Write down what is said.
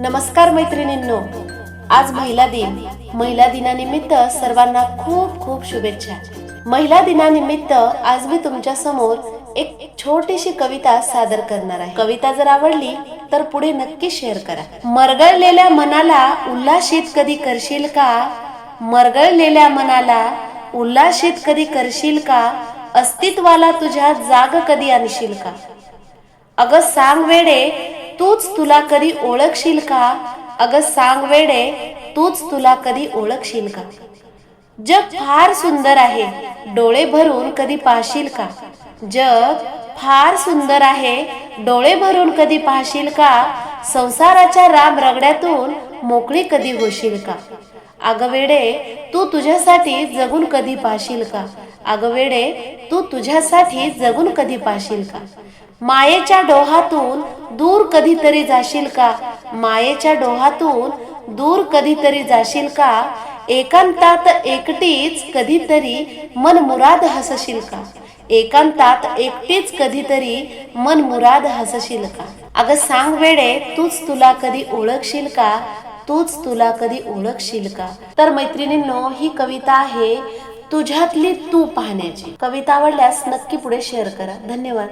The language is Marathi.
नमस्कार मैत्रिणींनो आज महिला दिन. महिला दिनानिमित्त सर्वांना खूप खूप शुभेच्छा. महिला दिनानिमित्त आज मी तुमच्यासमोर एक छोटीशी कविता सादर करणार आहे. कविता जर आवडली तर पुढे नक्की शेअर करा. मरगळलेल्या मनाला उल्हासित कधी करशील का? मरगळलेल्या मनाला उल्हासित कधी करशील का? अस्तित्वाला तुझ्या जाग कधी आणशील का? अगं सांग वेडे तूच तुला कधी ओळखशील का? अगं सांग वेडे तूच तुला कधी ओळखशील का? जग फार सुंदर आहे डोळे भरून कधी पाहशील का? जग फार सुंदर आहे डोळे भरून कधी पाहशील का? संसाराच्या राम रगड्यातून मोकळी कधी होशील का? अगं वेडे तू तुझ्यासाठी जगून कधी पाशील का? अगं वेडे तू तुझ्यासाठी जगून कधी पाशील का? मायेच्या डोहातून दूर कधीतरी जाशील का? मायेच्या डोहातून दूर कधीतरी जाशील का? एकांतात एकटीच कधीतरी मन मुराद हसशील का? एकांतात एकटीच कधीतरी मन मुराद हसशील का? अगं सांग वेडे तूच तुला कधी ओळखशील का? तूच तुला कधी ओळखशील का? तर मैत्रिणींनो ही कविता आहे तुझ्यातली तू पाहण्याची. कविता आवडल्यास नक्की पुढे शेअर करा. धन्यवाद.